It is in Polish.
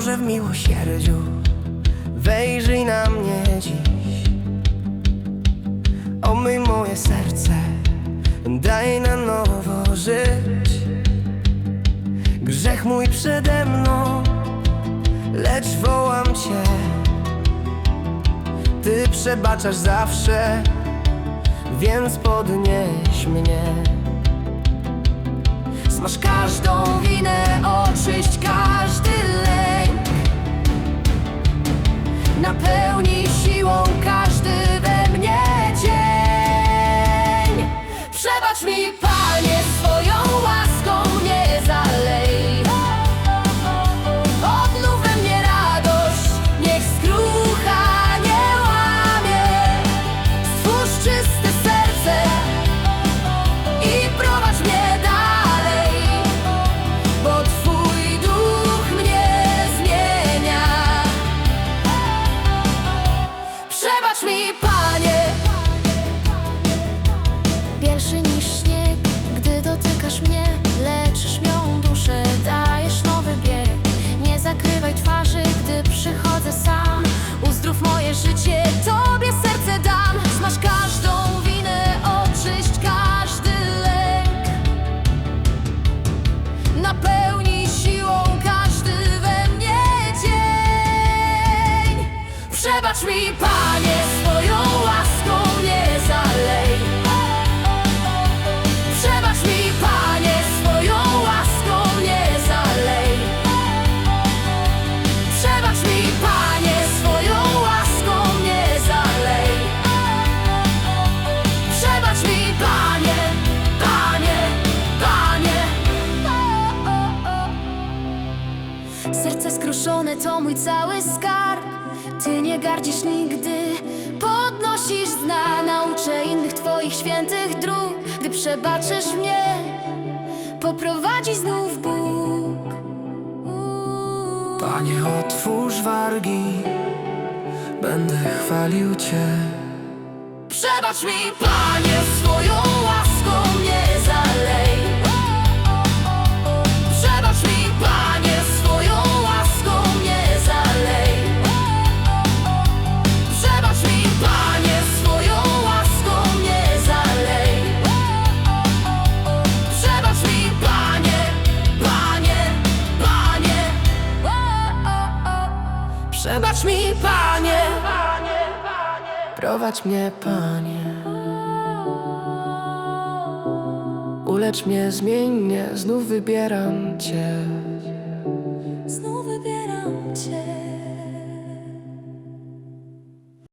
miłosierdziu, wejrzyj na mnie dziś. Omyj moje serce, daj na nowo żyć. Grzech mój przede mną, lecz wołam Cię. Ty przebaczasz zawsze, więc podnieś mnie. Smaż każdą winę, Przebacz mi, Przebacz mi, Panie, Serce skruszone to mój cały skarb. Ty nie gardzisz nigdy, podnosisz zna. Nauczę innych Twoich świętych dróg. Gdy przebaczysz mnie, poprowadzi znów Bóg. Panie, otwórz wargi, będę chwalił Cię. Przebacz mi, Panie, swoją Przebacz mi, Panie, prowadź mnie, Panie. Ulecz mnie, zmień mnie, znów wybieram Cię.